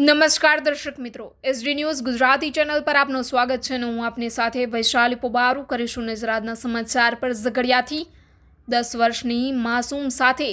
નમસ્કાર દર્શક મિત્રો. એસડી ન્યૂઝ ગુજરાતી ચેનલ પર આપનું સ્વાગત છે અને હું આપની સાથે વૈશાલી પોબારું કરીશું નજરાતના સમાચાર પર ઝઘડિયાથી. દસ વર્ષની માસૂમ સાથે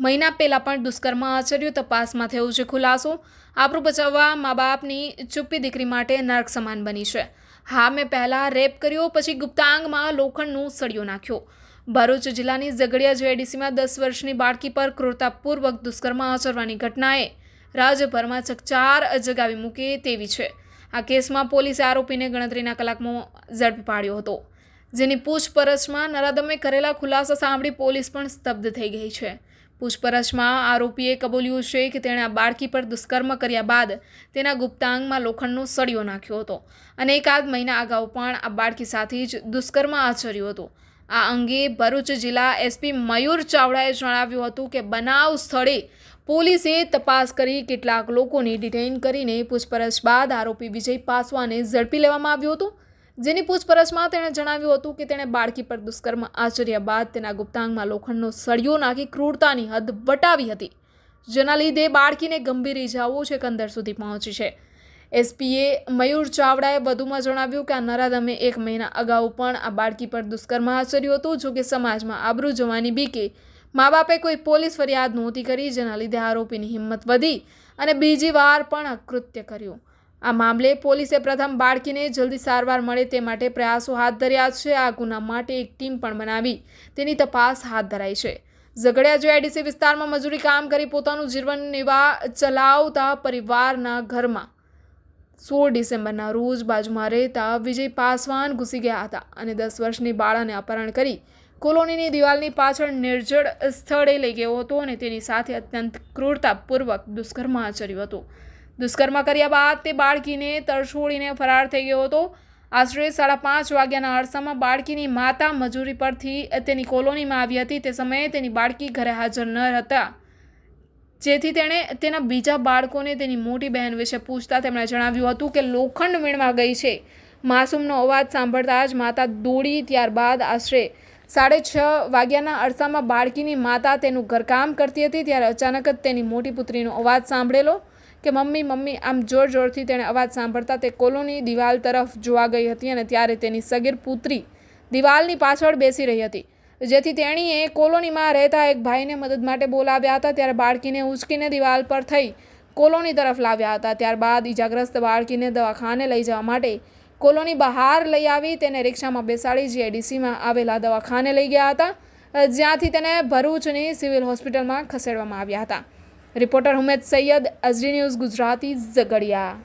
મહિના પહેલાં પણ દુષ્કર્મ આચર્યું, તપાસમાં થયો છે ખુલાસો. આપણું બચાવવા મા બાપની ચૂપ્પી દીકરી માટે નર્ક સમાન બની છે. હા, મેં પહેલાં રેપ કર્યો, પછી ગુપ્તાંગમાં લોખંડનું સળિયો નાખ્યો. ભરૂચ જિલ્લાની ઝઘડિયા જેડીસીમાં દસ વર્ષની બાળકી પર ક્રૂરતાપૂર્વક દુષ્કર્મ આચરવાની ઘટનાએ રાજ્યભરમાં ચકચાર જગાવી મૂકે તેવી છે. આ કેસમાં પોલીસે આરોપીને ગણતરીના કલાકમાં ઝડપ પાડ્યો હતો. જેની પૂછપરછમાં નરાદમે કરેલા ખુલાસા સાંભળી પોલીસ પણ સ્તબ્ધ થઈ ગઈ છે. પૂછપરછમાં આરોપીએ કબૂલ્યું છે કે તેણે આ બાળકી પર દુષ્કર્મ કર્યા બાદ તેના ગુપ્તાંગમાં લોખંડનો સળિયો નાખ્યો હતો અને એકાદ મહિના અગાઉ પણ આ બાળકી સાથે જ દુષ્કર્મ આચર્યું હતું. આ અંગે ભરૂચ જિલ્લા એસપી મયુર ચાવડાએ જણાવ્યું હતું કે બનાવ સ્થળે પોલીસે તપાસ કરી કેટલાક લોકોને ડિટેઇન કરીને પૂછપરછ બાદ આરોપી વિજય પાસવાને ઝડપી લેવામાં આવ્યો હતો. જેની પૂછપરછમાં તેણે જણાવ્યું હતું કે તેણે બાળકી પર દુષ્કર્મ આચર્યા બાદ તેના ગુપ્તાંગમાં લોખંડનો સળિયો નાખી ક્રૂરતાની હદ વટાવી હતી. જેના લીધે બાળકીને ગંભીર ઇજાઓ છે કંદર સુધી પહોંચી છે. એસપીએ મયુર ચાવડાએ વધુમાં જણાવ્યું કે આ નરાધમે એક મહિના અગાઉ પણ આ બાળકી પર દુષ્કર્મ આચર્યું હતું, જોકે સમાજમાં આબરૂ જવાની બીકે મા બાપે કોઈ પોલીસ ફરિયાદ નહોતી કરી, જેના લીધે આરોપીની હિંમત વધી અને બીજી વાર પણ અકૃત્ય કર્યું. આ મામલે પોલીસે પ્રથમ બાળકીને જલ્દી સારવાર મળે તે માટે પ્રયાસો હાથ ધર્યા છે. આ ગુના માટે એક ટીમ પણ બનાવી તેની તપાસ હાથ ધરાઈ છે. ઝઘડિયા જોઆઈડીસી વિસ્તારમાં મજૂરી કામ કરી પોતાનું જીવન નિવાહ ચલાવતા પરિવારના ઘરમાં સોળ ડિસેમ્બરના રોજ બાજુમાં રહેતા વિજય પાસવાન ઘૂસી ગયા હતા અને દસ વર્ષની બાળાને અપહરણ કરી કોલોનીની દિવાલની પાછળ નિર્જળ સ્થળે લઈ ગયો હતો અને તેની સાથે અત્યંત ક્રૂરતાપૂર્વક દુષ્કર્મ આચર્યું હતું. દુષ્કર્મ કર્યા બાદ તે બાળકીને તરછોડીને ફરાર થઈ ગયો હતો. આશરે સાડા પાંચ વાગ્યાના અરસામાં બાળકીની માતા મજૂરી પરથી તેની કોલોનીમાં આવી હતી. તે સમયે તેની બાળકી ઘરે હાજર ન હતા. જેથી તેણે તેના બીજા બાળકોને તેની મોટી બહેન વિશે પૂછતા તેમણે જણાવ્યું હતું કે લોખંડ વીણવા ગઈ છે. માસૂમનો અવાજ સાંભળતા જ માતા દોડી ત્યારબાદ આશરે સાડે છ વાગ્યાના અરસામાં બાળકીની માતા તેનું ઘરકામ કરતી હતી, ત્યારે અચાનક જ તેની મોટી પુત્રીનો અવાજ સાંભળેલો કે મમ્મી મમ્મી, આમ જોર જોરથી તેણે અવાજ સાંભળતા તે કોલોની દિવાલ તરફ જોવા ગઈ હતી અને ત્યારે તેની સગીર પુત્રી દિવાલની પાછળ બેસી રહી હતી. જેથી તેણીએ કોલોનીમાં રહેતા એક ભાઈને મદદ માટે બોલાવ્યા હતા, ત્યારે બાળકીને ઉંચકીને દિવાલ પર થઈ કોલોની તરફ લાવ્યા હતા. ત્યારબાદ ઈજાગ્રસ્ત બાળકીને દવાખાને લઈ જવા માટે કોલોની બહાર લઈ આવી, તેને રિક્ષામાં બેસાડી જીઆઈડીસીમાં આવેલા દવાખાને લઈ ગયા હતા જ્યાંથી તેને ભરૂચની સિવિલ હોસ્પિટલમાં ખસેડવામાં આવ્યા હતા. Reporter Humed Saiyed SD news Gujarati Jhagadia.